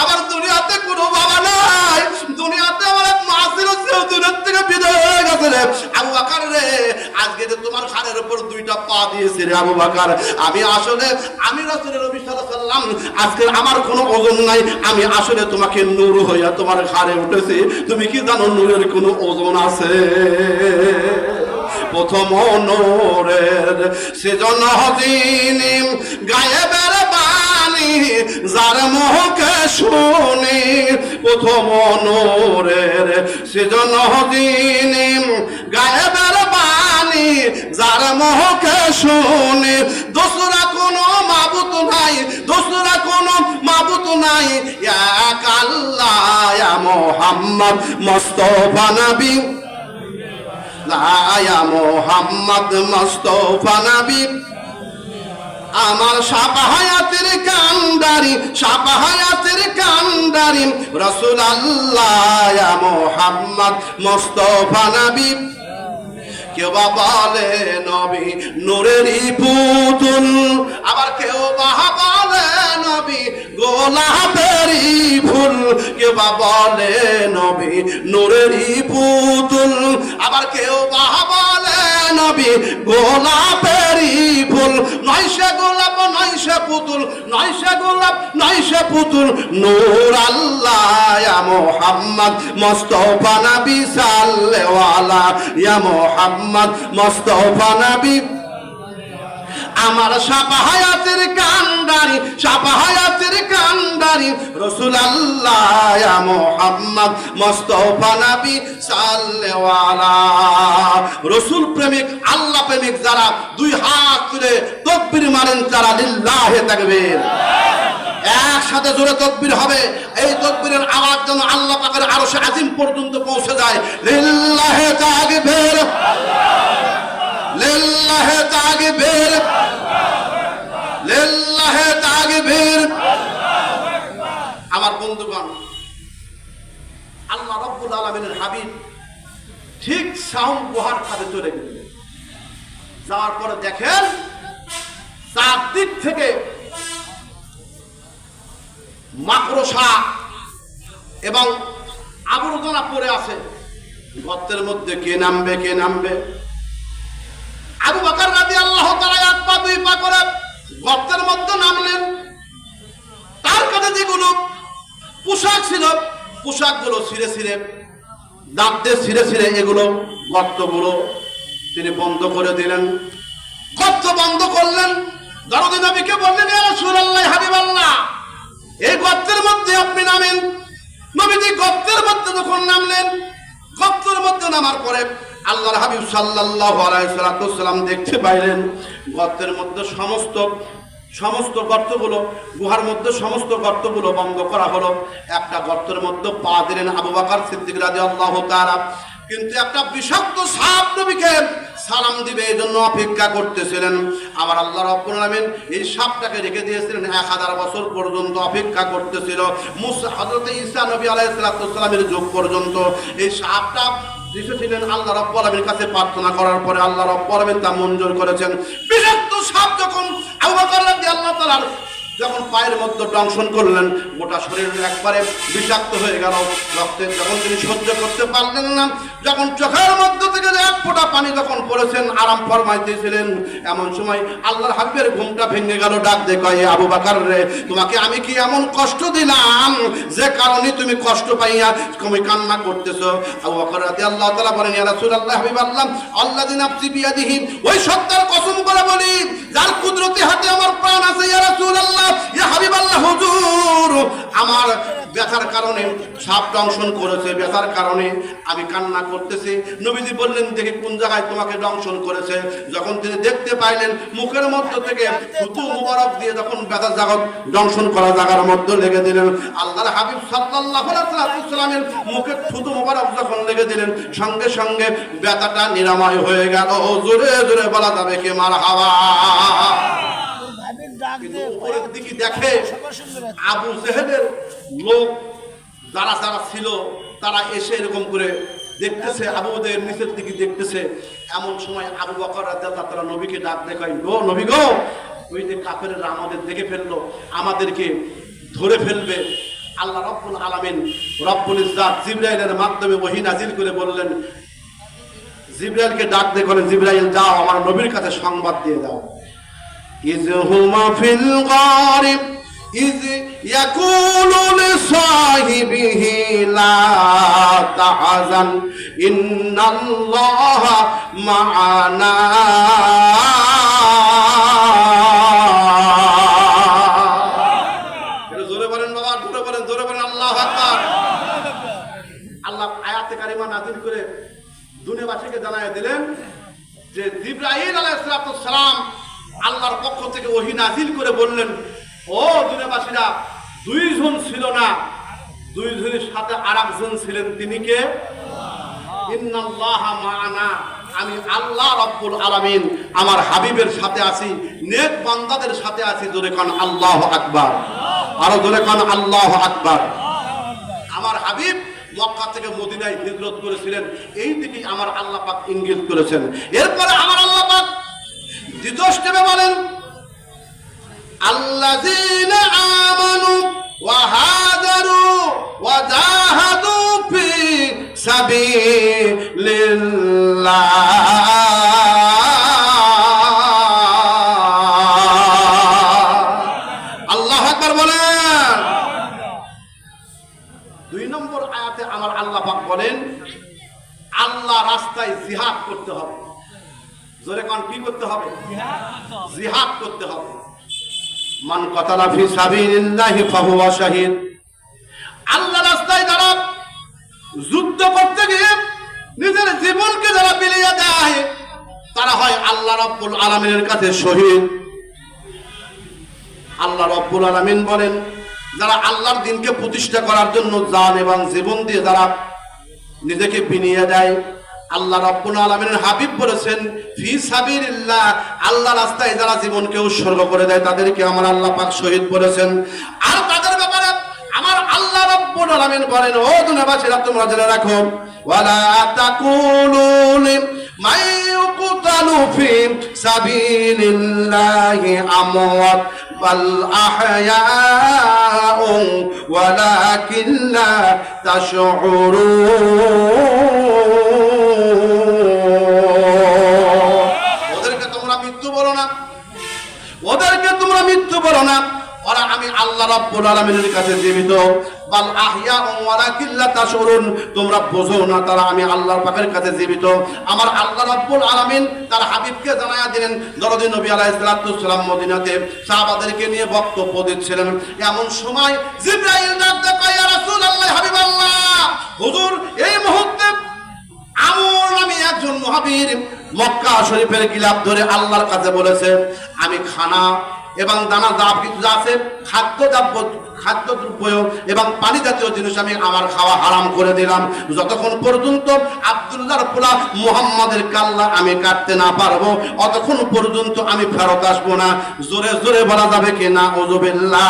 আমার দুনিয়াতে কোনো বাবা নাই। দুনিয়াতে আমার মা ছিল, সেও দুনিয়ার থেকে বিদায় হয়ে গেছে রে। আবু বাকার রে, আজকে যে তোমার ঘাড়ের উপর দুইটা পা দিয়েছে রে আবু বাকার, আমি আসলে, আমি রাসূলের নবী সাল্লাম আজকে আমার কোনো ওজন নাই। আমি আসলে তোমাকে নূর হইয়া তোমার ঘাড়ে উঠেছি। তুমি কি জানো নূরের কোনো ওজন আছে? প্রথম নূরের সেজন হদিনী গায়েবের যার মুখে শুনি, প্রথম নূরের সেজন হদিনী গায়েবের বাণী যার মুখে শুনি। দোসরা কোনো মাবুত নাই, দোসরা কোনো মাবুত নাই। এক আল্লাহ মোহাম্মদ, মোস্তফা নবী। লায়া মোহাম্মদ, মোস্তফা নবী। আমার সাপাহায়াতের কান্দারি সাপাহায়াতের কান্ডারি। রসুল আল্লাহ মোহাম্মদ মোস্তফা নবী। কেউ বা বলে নবী নূরেরই পুতুল। আবার কেউ বা বলে নবী গোলাপেরই ফুল। কেউ বা বলে নবী নূরেরই পুতুল। আবার কেউ বা বলে নবী গোলাপেরই ফুল নয় নয়শা গোলাপ নয়শা পুতুল নয়শা গোলাপ নয়শা পুতুল। নূর আল্লাহ, ইয়া মোহাম্মদ, মোস্তফা নবী সাল্লেওয়ালা ইয়া মোহাম্মদ, মোস্তফা নবী আমার সাপাহায়াতের কান্ডারি সাপাহায়াতের কান্ডারি। রসুল আল্লাহ মোহাম্মদ, মোস্তফা নবী সাল্লেওয়ালা রসুল প্রেমিক, আল্লাহ প্রেমিক যারা দুই হাত তুলে তকবির মারেন, তারা লিল্লাহে থাকবেন একসাথে জোরে তকবির হবে। এই তকবীরের আওয়াজ যেন আল্লাহ পাকের আরও সে আজিম পর্যন্ত পৌঁছে যায়। লিল্লাহে তাকবীর। লিল্লাহে তাকবীর। লিল্লাহে তাকবীর। আমার বন্ধুগণ, আল্লাহ রব্বুল আলামিনের হাবিব ঠিক সাউন্ড গুহার খাতে চলে গেলেন। যাওয়ার পরে দেখেন চারদিক থেকে মাকড়সা এবং আবর্জনা পড়ে আছে। গর্তের মধ্যে কে নামবে কে নামবে? আবু বাকার দুই করে গর্তের মধ্যে নামলেন। তার কাছে যেগুলো পোশাক ছিল, পোশাকগুলো ছিঁড়ে ছিঁড়ে, দাঁত দিয়ে ছিঁড়ে ছিঁড়ে এগুলো গর্তগুলো তিনি বন্ধ করে দিলেন। গর্ত বন্ধ করলেন। দরদি নবীকে বললেন রাসূলুল্লাহ, হাবিবাল্লাহ, এই গর্তের মধ্যে আপনি নামেন। নবীজি গর্তের মধ্যে যখন নামলেন, গর্তের মধ্যে নামার পরে আল্লাহর হাবিব সাল্লাল্লাহু আলাইহি সাল্লাম দেখতে পাইলেন, গর্তের মধ্যে সমস্ত সমস্ত গর্তগুলো, গুহার মধ্যে সমস্ত গর্তগুলো বন্ধ করা হলো। একটা গর্তের মধ্যে পা দিলেন আবু বকর সিদ্দিক রাদিয়াল্লাহু তাআলা। কিন্তু একটা বিষাক্ত সাপ নবীকে সালাম দিবে এই জন্য অপেক্ষা করতেছিলেন। আবার আল্লাহ রব্বুল আলামিন এই সাপটাকে রেখে দিয়েছিলেন, এক হাজার বছর পর্যন্ত অপেক্ষা করতেছিল। মুসা, হযরত ঈসা নবী আলাইহিস সালামের যুগ পর্যন্ত। এই সাপটা এসেছিলেন আল্লাহ রব্বুল আলামিনের কাছে প্রার্থনা করার পরে আল্লাহ রব্বুল আলামিন তা মঞ্জুর করেছেন। বিষাক্ত সাপ যখন আবু বকর রাদিয়াল্লাহু তাআলার যখন পায়ের মধ্যে দংশন করলেন, গোটা শরীর একবারে বিষাক্ত হয়ে গেল। রক্তের যখন তিনি সহ্য করতে পারলেন না, যখন চোখের মধ্যে থেকে এক ফোঁটা পানি যখন পড়েছেন, আরাম ফরমাইতেছিলেন, এমন সময় আল্লাহর হাবিবের ঘুমটা ভেঙে গেল, ডাক দে কয়ে আবু বাকার রে, তোমাকে আমি কি এমন কষ্ট দিলাম? যে কারণে তুমি কষ্ট পাইয়া তুমি কান্না করতেছো? আবু বাকর রাদি আল্লাহ তালা বলেন, ইয়া রাসূলুল্লাহ হাবিব আল্লাহ, আল্লাযী নাফসি বিয়াদিহি, ওই সত্তার কসম করে বলি যার কুদরতি হাতে আমার প্রাণ আছে ইয়া রাসূলুল্লাহ ইয়া হাবিবাল্লাহ হুজুর আমার ব্যথার কারণে সাপ দংশন করেছে, ব্যথার কারণে আমি কান্না করতেছি। নবীজি বললেন, দেখে কোন জায়গায় তোমাকে দংশন করেছে? যখন তিনি দেখতে পাইলেন, মুখের মধ্য থেকে থুতু মুবারক দিয়ে যখন ব্যথা জাগত, দংশন করা জায়গার মধ্যে লেগে দিলেন। আল্লাহর হাবিব সাল্লাল্লাহু আলাইহি ওয়াসাল্লামের মুখে থুতু মুবারক যখন লেগে দিলেন, সঙ্গে সঙ্গে ব্যথাটা নিরাময় হয়ে গেল। জোরে জোরে বলা যাবে কে মার হাওয়া কিন্তু উপরের দিকে দেখে আবু লোক যারা যারা ছিল তারা এসে এরকম করে দেখতেছে আবুদের নিচের দিকে দেখতেছে। এমন সময় আবু বকর রাদিয়াল্লাহু তাআলা নবীকে ডাক দেখায় গো নবী গো! ওই যে কাফেররা আমাদের দেখে ফেলল আমাদেরকে ধরে ফেলবে। আল্লাহ রব্বুল আলামিন রব্বুল ইজ্জাত জিবরাইলের মাধ্যমে ওহী নাজিল করে বললেন জিবরাইলকে ডাক দিয়ে বলেন জিবরাইল যাও আমার নবীর কাছে সংবাদ দিয়ে দাও। إذ هما في الغار إذ يقول لصاحبه لا تحزن إن الله معنا একটু জোরে বলেন বাবা জোরে বলেন জোরে বলেন আল্লাহ আকবার আল্লাহ আয়াতে কারিমা নাজিল করে দুনিয়াবাসীকে জানায় দিলেন যে জিব্রাহিম আলাইসালাম আল্লাহর পক্ষ থেকে ওহি নাজিল করে বললেন, ও দুনিয়াবাসীরা, দুইজন ছিল না। দুইজনের সাথে আর একজন ছিলেন তিনি কে? মা'ানা। আমি আল্লাহ রব্বুল আলামিন, আমার হাবিবের সাথে আছি, নেক বান্দাদের সাথে আছি, জোরে কান আল্লাহ আকবার। আরও জোরে কান আল্লাহ আকবার। আমার হাবিব মক্কা থেকে মদিনায় হিজরত করেছিলেন, এই দিকে আমার আল্লাহ পাক ইঙ্গিত করেছেন। এরপরে আমার আল্লাহ দ্বিতীয় স্টেপে বলেন? আল্লাযীনা আমানু ওয়া হাজারু ওয়া জাহাদু ফি কি করতে হবে? জিহাদ করতে হবে। মান কতালা ফি সাবিলিল্লাহি ফাহুয়া শাহিদ। আল্লাহ রাস্তায় যারা যুদ্ধ করতে গিয়ে নিজের জীবনকে যারা বিলিয়ে দেয় তারা হয় আল্লাহ রাব্বুল আলামিনের কাছে শহীদ। আল্লাহ রব্বুল আলামিন বলেন যারা আল্লাহর দিনকে প্রতিষ্ঠা করার জন্য জান এবং জীবন দিয়ে যারা নিজেকে বিনিয়ে দেয় আল্লাহ রব্বুল আলামিনের হাবিব বলেছেন, ফি সাবিলিল্লাহ, আল্লাহ রাস্তায় যারা জীবনকে উৎসর্গ করে দেয়, তাদেরকে আমার আল্লাহ পাক শহীদ বলেছেন। আর তাদের ব্যাপারে আমার আল্লাহ রব্বুল আলামিন বলেন, ও দুনিয়াবাসীরা, তোমরা জেনে রাখো তাশউরুন। ওদেরকে তোমরা মৃত্যু বলো না। ওদেরকে তোমরা মৃত্যু বলো না। ওরা আমি আল্লাহ রাব্বুল আলামিনের কাছে জীবিত। বাল আহইয়া ওয়ালাকিন লা তাশউরুন তোমরা বোঝো না তারা আমি আল্লাহর পাকের কাছে জীবিত। আমার আল্লাহ রাব্বুল আলামিন তার হাবিবকে জানায়া দিলেন দরদি নবী আলাইহিস সালাম মদিনাতে সাহাবাদেরকে নিয়ে বক্তব্য দিচ্ছিলেন। এমন সময় জিবরাইল ডাক দেয় ইয়া রাসূলুল্লাহ হাবিবাল্লাহ, হুজুর, এই মুহূর্তে আমর নামে একজন মহাবীর। মক্কা শরীফের গিলাপ ধরে আল্লাহর কাছে বলেছে, আমি খানা এবং দানা যা কিছু আছে, খাদ্য দ্রব্য খাদ্য দ্রব্য এবং পানি জাতীয় জিনিস আমি আমার খাওয়া হারাম করে দিলাম। যতক্ষণ পর্যন্ত আব্দুল্লাহর পোলা মুহাম্মাদের কাল্লা আমি কাটতে না পারব, অতক্ষণ পর্যন্ত আমি ফেরত আসব না। জোরে জোরে বলা যাবে কি না ওজুবিল্লাহ